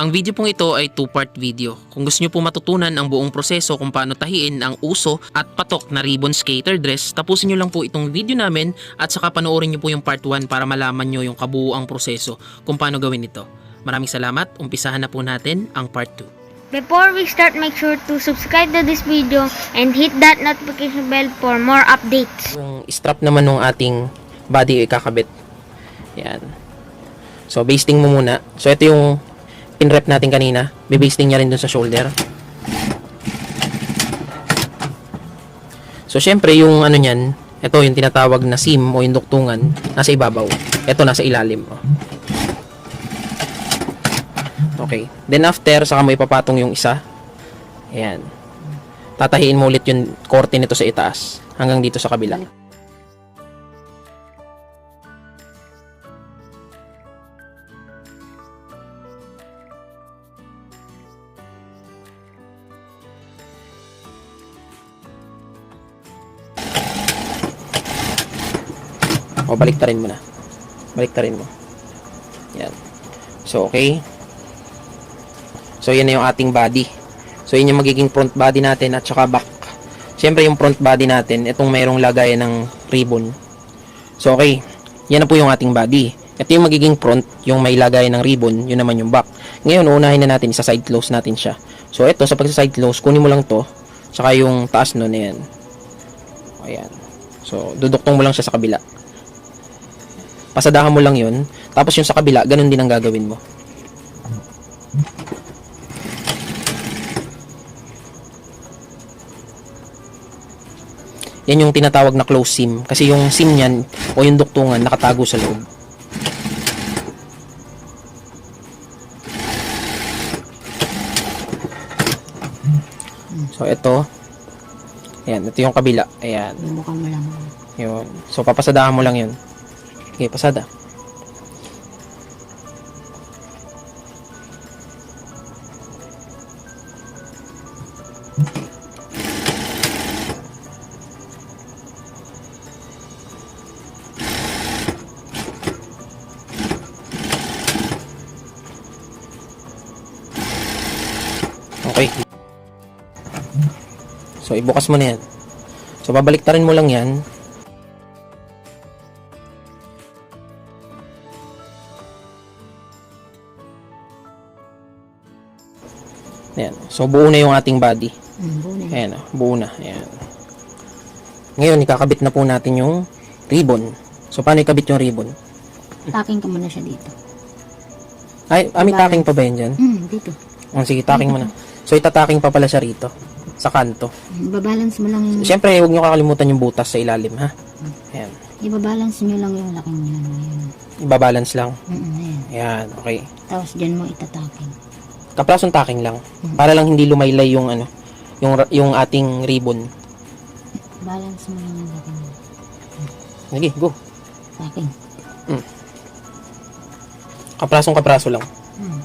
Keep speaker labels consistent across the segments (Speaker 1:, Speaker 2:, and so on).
Speaker 1: Ang video pong ito ay two-part video. Kung gusto nyo po matutunan ang buong proseso kung paano tahiin ang uso at patok na ribbon skater dress, tapusin nyo lang po itong video namin at saka panoorin nyo po yung part 1 para malaman nyo yung kabuuang proseso kung paano gawin ito. Maraming salamat. Umpisahan na po natin ang part 2.
Speaker 2: Before we start, make sure to subscribe to this video and hit that notification bell for more updates.
Speaker 1: Yung strap naman ng ating body ay kakabit. Yan. So, basting mo muna. So, ito yung pinrep natin kanina. Bibasting niya rin dun sa shoulder. So, syempre, yung ano niyan, ito yung tinatawag na seam o yung duktungan, nasa ibabaw. Ito nasa ilalim. Okay. Then after, saka mo ipapatong yung isa. Ayan. Tatahiin mo ulit yung korte nito sa itaas hanggang dito sa kabila. O, baliktarin mo na. Baliktarin mo. Yan. So, okay. So, yan na yung ating body. So, yun yung magiging front body natin at saka back. Siyempre, yung front body natin, itong mayroong lagayan ng ribbon. So, okay. Yan na po yung ating body. Ito yung magiging front, yung may lagayan ng ribbon, yun naman yung back. Ngayon, uunahin na natin, sa side close natin siya. So, ito, sa pagsa-side close, kunin mo lang to, saka yung taas nun, ayan. Ayan. So, duduktong mo lang siya sa kabila. Pasadahan mo lang yun. Tapos yung sa kabila, ganun din ang gagawin mo. Yan yung tinatawag na close seam. Kasi yung seam niyan o yung duktungan nakatago sa loob. So, ito. Ayan, ito yung kabila. Ayan.
Speaker 3: Bubukan mo lang.
Speaker 1: Yun. So, papasadahan mo lang yun. Okay, pasada. Okay. So, ibukas mo na yan. So, babaliktarin mo lang yan. Ayan. So, buo na yung ating body.
Speaker 3: Hmm, buo na.
Speaker 1: Ayan, oh, buo na. Ayan. Ngayon, ikakabit na po natin yung ribbon. So, paano ikabit yung ribbon?
Speaker 3: Taking ka muna siya dito.
Speaker 1: Ay, ah, may taking pa ba yan dyan?
Speaker 3: Hmm, dito.
Speaker 1: Oh, sige, taking mo na. So, itataking pa pala siya rito. Sa kanto.
Speaker 3: Ibabalance mo lang yung...
Speaker 1: Siyempre, huwag nyo kakalimutan yung butas sa ilalim, ha? Ayan.
Speaker 3: Ibabalance nyo lang yung laking yan. Ayan.
Speaker 1: Ibabalance lang.
Speaker 3: Mm, ayan.
Speaker 1: Ayan, okay.
Speaker 3: Tapos dyan mo itataking.
Speaker 1: Kaprasong taking lang. Para lang hindi lumaylay yung ano, yung yung ating ribbon.
Speaker 3: Balance mo lang yung laking yan.
Speaker 1: Sige, go.
Speaker 3: Taking.
Speaker 1: Kaprasong kapraso lang.
Speaker 3: Hmm.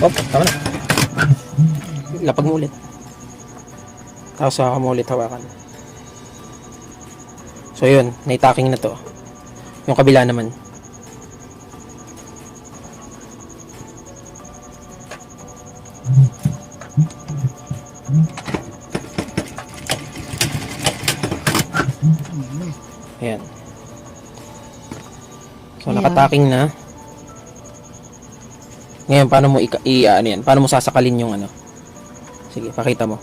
Speaker 1: Oh, tama na. Lapag mo ulit. Tapos saka mo ulit hawakan. So yun, naitaking na to. Yung kabila naman. Ayan. So,
Speaker 3: Ayan.
Speaker 1: nakataking na. Ngayon, paano mo ika- i, ano yan? Paano mo sasakalin yung ano? Sige, pakita mo.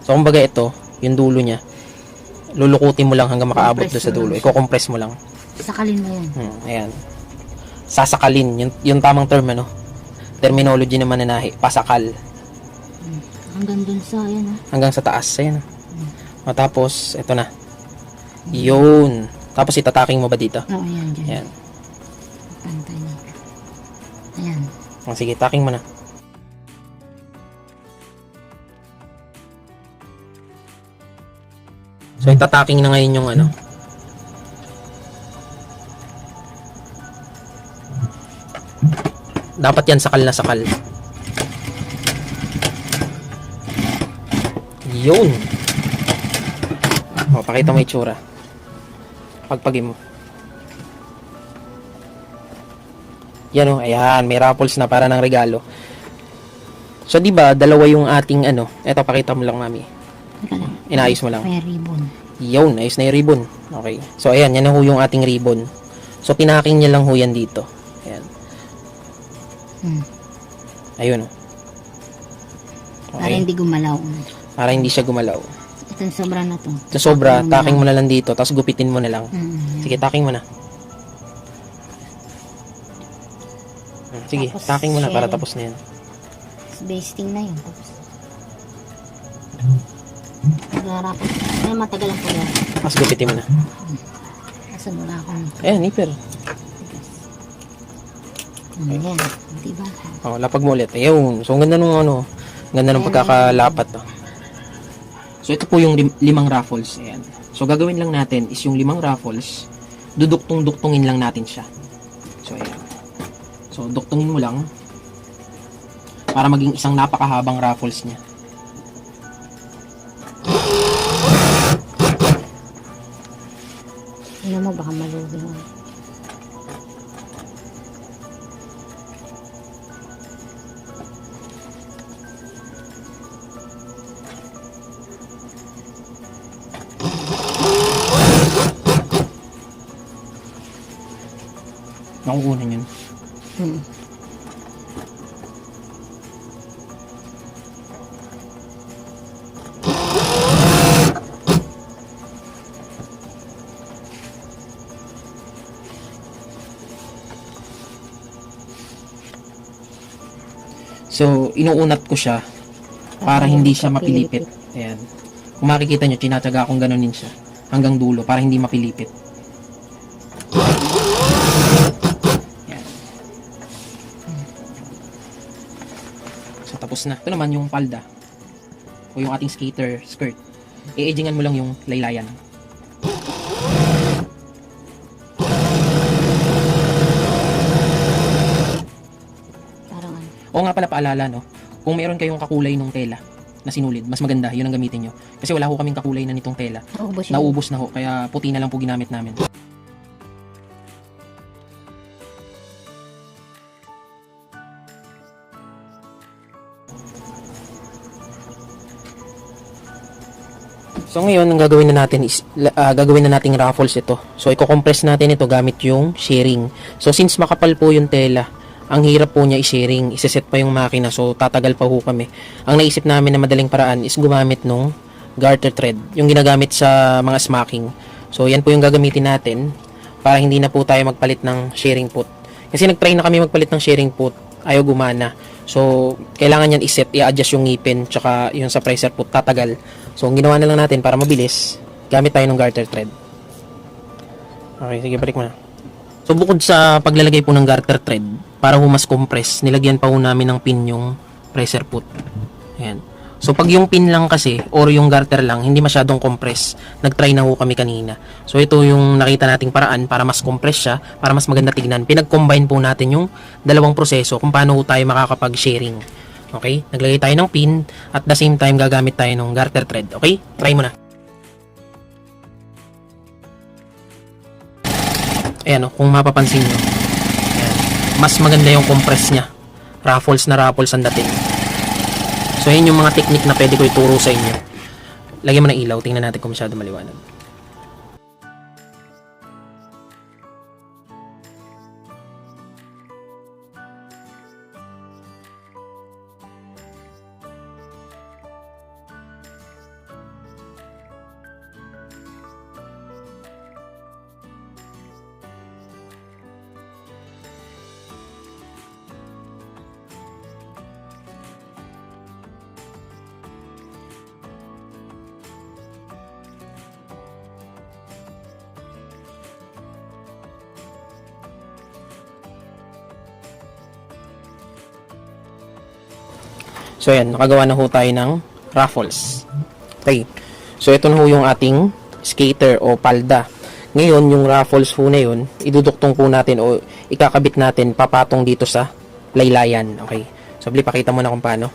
Speaker 1: So, kumbaga ito, yung dulo niya, lulukutin mo lang hanggang makaabot doon sa dulo. Iko-compress mo lang.
Speaker 3: Sakalin mo yan.
Speaker 1: Hmm, ayan. Sasakalin, yung, yung tamang term, ano? Terminology naman na nahi, pasakal.
Speaker 3: Hanggang dun sa, ayan ah.
Speaker 1: Hanggang sa taas, ayan. Matapos, ito na. Yun. Tapos itataking mo ba dito?
Speaker 3: Oo, ayan, dyan.
Speaker 1: Ayan.
Speaker 3: Pantay na. Ayan.
Speaker 1: Oh, sige, taking mo na. So, itataking na ngayon yung ano. Dapat yan sakal na sakal. Yun. O, pakita mo itsura. Pagpagin mo. Yan o, ayan, may raffles na para ng regalo. So, di ba, dalawa yung ating ano, eto, pakita mo lang, mami.
Speaker 3: Teka lang.
Speaker 1: Inaayos mo lang.
Speaker 3: May ribbon.
Speaker 1: Yun, ayos na yung ribbon. Okay. So, ayan, yan na ho yung ating ribbon. So, pinaking niya lang ho yan dito. Ayan.
Speaker 3: Hmm.
Speaker 1: Ayun o.
Speaker 3: Para
Speaker 1: Okay.
Speaker 3: hindi gumalaw.
Speaker 1: Para hindi siya gumalaw.
Speaker 3: Ito yung sobra na to.
Speaker 1: Sa sobra,
Speaker 3: Taking mo na
Speaker 1: taking mo na lang dito, tapos gupitin mo na lang.
Speaker 3: Mm,
Speaker 1: Sige, taking mo na. Hmm, Sige,
Speaker 3: Tapos,
Speaker 1: taking mo na para tapos na yan.
Speaker 3: Basting na yun. Tapos. Nagharapon. Ay, matagal ang pag
Speaker 1: Tapos gupitin mo na.
Speaker 3: Asan wala akong
Speaker 1: Ayan, nipper.
Speaker 3: ano yan. Diba?
Speaker 1: Oh, lapag mo ulit. Ayun. So, ang ganda nung ano, ang ganda nung pagkakalapat. No? So, ito po yung lim- limang raffles. Ayan. So, gagawin lang natin is yung limang raffles, duduktong-duktungin lang natin siya. So, ayan. So, duktungin mo lang para maging isang napakahabang raffles niya.
Speaker 3: Ano mo, baka malugi mo.
Speaker 1: Nakukunan yun. So, inuunat ko siya para hindi siya mapilipit. Ayan. Kung makikita nyo, tinatsaga akong ganunin siya hanggang dulo para hindi mapilipit. Ayan. So, tapos na. Ito naman yung palda o yung ating skater skirt. I-edgingan mo lang yung laylayan. O nga pala paalala, no? Kung meron kayong kakulay ng tela na sinulid, mas maganda, yun ang gamitin nyo. Kasi wala ho kaming kakulay na nitong tela.
Speaker 3: Naubos yun.
Speaker 1: Naubos na ho, kaya puti na lang po ginamit namin. So ngayon, ang gagawin na natin is, ah, gagawin na nating raffles ito. So i-compress natin ito gamit yung sharing. So since makapal po yung tela, ang hirap po niya i-sharing. Iseset pa yung makina, so tatagal pa ho kami. Ang naisip namin na madaling paraan is gumamit nung garter thread, yung ginagamit sa mga smacking. So yan po yung gagamitin natin para hindi na po tayo magpalit ng sharing put. Kasi nag-try na kami magpalit ng sharing put, ayaw gumana. So, kailangan yan iset, i-adjust yung ngipin, tsaka yung sa pressure put, tatagal. So, ang ginawa na lang natin para mabilis, gamit tayo ng garter thread. Okay, sige, balik mo na. So, bukod sa paglalagay po ng garter thread, para ho mas compress, nilagyan pa ho namin ng pin yung pressure put. Ayan. So, pag yung pin lang kasi, or yung garter lang, hindi masyadong compress. Nag-try na ho kami kanina. So, ito yung nakita nating paraan para mas compress siya, para mas maganda tignan. Pinag-combine po natin yung dalawang proseso kung paano ho tayo makakapag-sharing. Okay? Naglagay tayo ng pin, at the same time, gagamit tayo ng garter thread. Okay? Try mo na. Ayan o, kung mapapansin nyo. Ayan. Mas maganda yung compress niya. Raffles na raffles ang dating. So, yun yung mga technique na pwede ko ituro sa inyo. Lagyan mo ng ilaw. Tingnan natin kung masyado maliwanag. So, ayan. Nakagawa na ho tayo ng raffles. Okay. So, ito na ho yung ating skater o palda. Ngayon, yung raffles ho na yun, iduduktong po natin o ikakabit natin papatong dito sa laylayan. Okay. So, pakita mo na kung paano.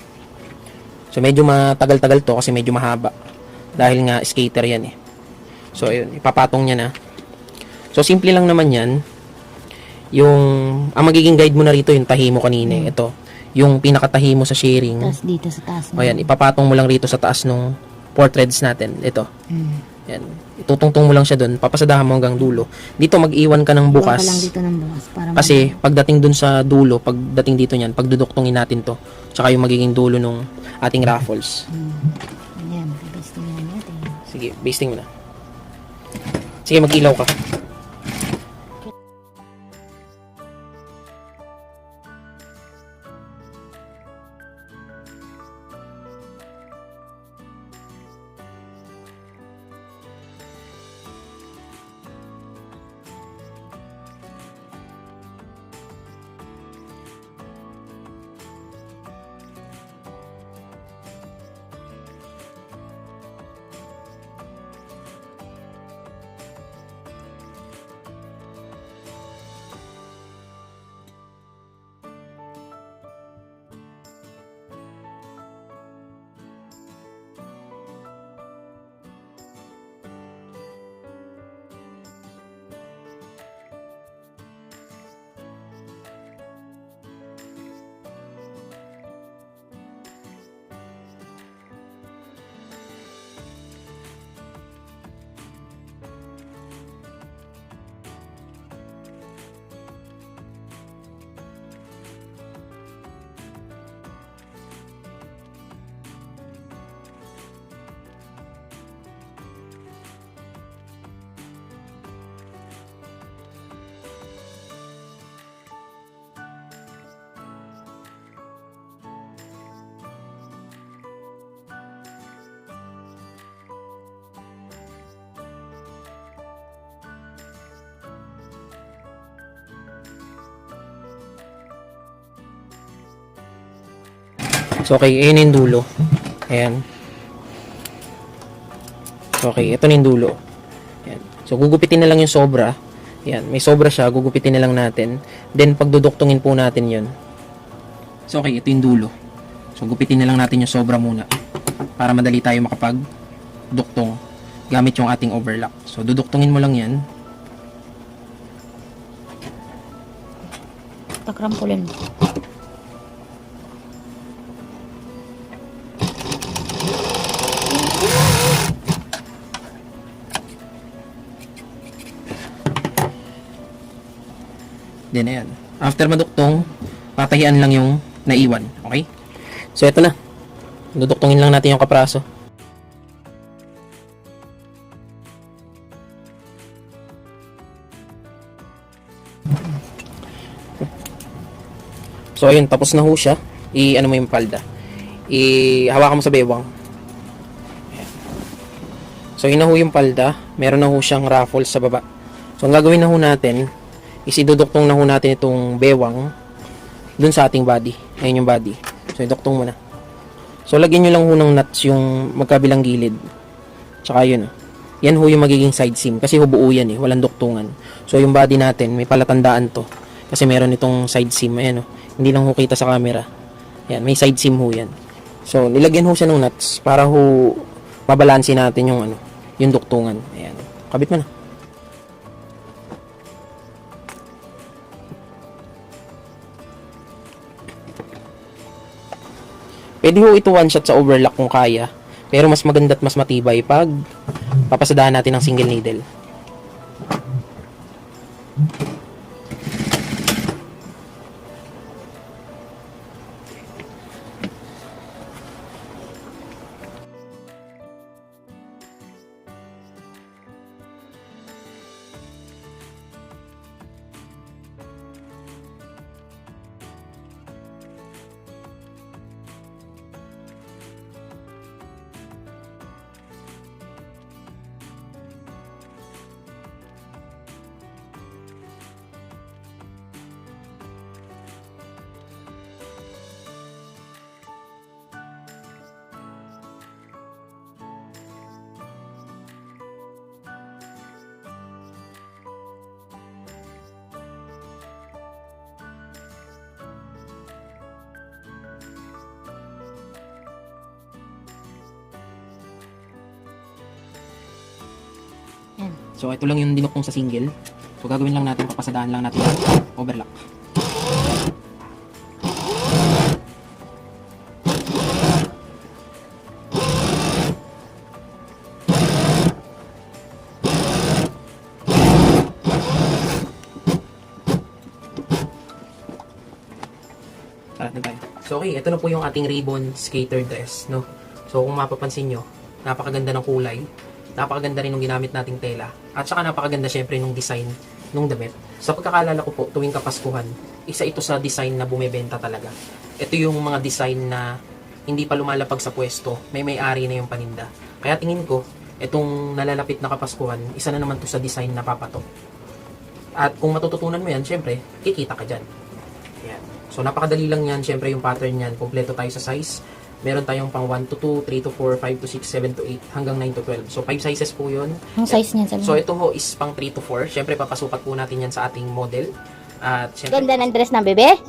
Speaker 1: So, medyo matagal-tagal to kasi medyo mahaba. Dahil nga skater yan eh. So, ayun, ipapatong niya na. So, simple lang naman yan. Yung, ang magiging guide mo na rito, yung tahi mo kanina. eh. Ito, yung pinakatahi mo sa sharing.
Speaker 3: Tapos dito sa taas.
Speaker 1: O yan, ipapatong mo lang rito sa taas nung four threads natin. Ito.
Speaker 3: Hmm.
Speaker 1: Yan. Itutungtong mo lang siya doon. Papasadahan mo hanggang dulo. Dito mag-iwan ka ng
Speaker 3: Bukas.
Speaker 1: bukas.
Speaker 3: lang dito ng bukas. Para
Speaker 1: Kasi pagdating dun sa dulo, pagdating dito niyan, pagduduktongin natin to. Tsaka yung magiging dulo nung ating raffles.
Speaker 3: Hmm. Ayan, testing na natin.
Speaker 1: Sige, basting mo na. Sige, mag-ilaw ka. So, okay, ayun yung dulo. Ayan. Okay, ito na yung dulo. Ayan. So, gugupitin na lang yung sobra. Ayan, may sobra siya, gugupitin na lang natin. Then, pagduduktungin po natin yun. So, okay, ito yung dulo. So, gupitin na lang natin yung sobra muna. Para madali tayo makapag-duktong gamit yung ating overlock. So, duduktungin mo lang yan.
Speaker 3: Takrampulan.
Speaker 1: Then, ayan. After maduktong, patahian lang yung naiwan. Okay? So, ito na. Duduktungin lang natin yung kapraso. So, ayun. Tapos na ho siya. I-ano mo yung palda. I-hawakan mo sa bewang. So, yun na ho yung palda. Meron na ho siyang raffles sa baba. So, ang gagawin na ho natin, isiduduktong na ho natin itong bewang dun sa ating body. Ayun yung body. So, iduktong mo na. So, lagyan nyo lang ho ng nuts yung magkabilang gilid. Tsaka yun. oh. Yan ho yung magiging side seam. Kasi ho buo yan eh. Walang duktungan. So, yung body natin, may palatandaan to. Kasi meron itong side seam. Ayan oh. Hindi lang ho kita sa camera. Yan, may side seam ho yan. So, nilagyan ho siya ng nuts para ho mabalansin natin yung ano, yung duktungan. Ayan. Kabit mo na. Pwede ho ito one shot sa overlock kung kaya. Pero mas maganda at mas matibay pag papasadahan natin ng single needle. So, ito lang yung dinukong sa single. So, gagawin lang natin, papasadaan lang natin overlock. So, okay, ito na po yung ating ribbon skater dress, no? So, kung mapapansin nyo, napakaganda ng kulay. Napakaganda rin ng ginamit nating tela. At saka napakaganda syempre nung design nung damit. Sa pagkakaalala ko po, tuwing Kapaskuhan, isa ito sa design na bumebenta talaga. Ito yung mga design na hindi pa lumalapag sa pwesto, may may-ari na yung paninda. Kaya tingin ko, itong nalalapit na Kapaskuhan, isa na naman to sa design na papatok. At kung matututunan mo yan, syempre, kikita ka dyan. Yan. So, napakadali lang yan. Syempre, yung pattern yan, kompleto tayo sa size. Meron tayong pang 1 to 2, 3 to 4, 5 to 6, 7 to 8, hanggang 9 to 12. So, 5 sizes po yun.
Speaker 4: Ang size niyan sabi
Speaker 1: So, ito ho is pang 3 to 4. Syempre, papasukat po natin yan sa ating model. At syempre,
Speaker 4: Ganda ng dress ng bebe?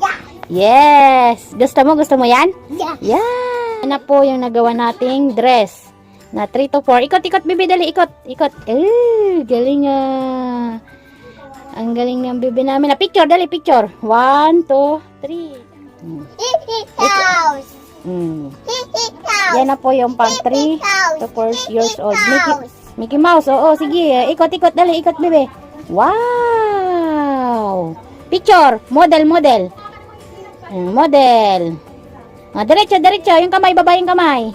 Speaker 4: Yes! Gusto mo? Gusto mo yan? Yeah. Yeah! Yan na po yung nagawa nating dress. Na 3 to 4. Ikot, ikot, bebe. Dali, ikot. Ikot. Eh, galing ah. Ang galing ng bebe namin. Na picture, dali, picture. 1, 2, 3. Hmm. Hmm. Yan na po yung pang 3 to 4 years old. Mickey, Mickey Mouse. Oo, sige. Ikot, ikot. Dali, ikot, bebe. Wow! Picture. Model, model. Hmm, model. Ah, diretso, diretso. Yung kamay, baba yung kamay.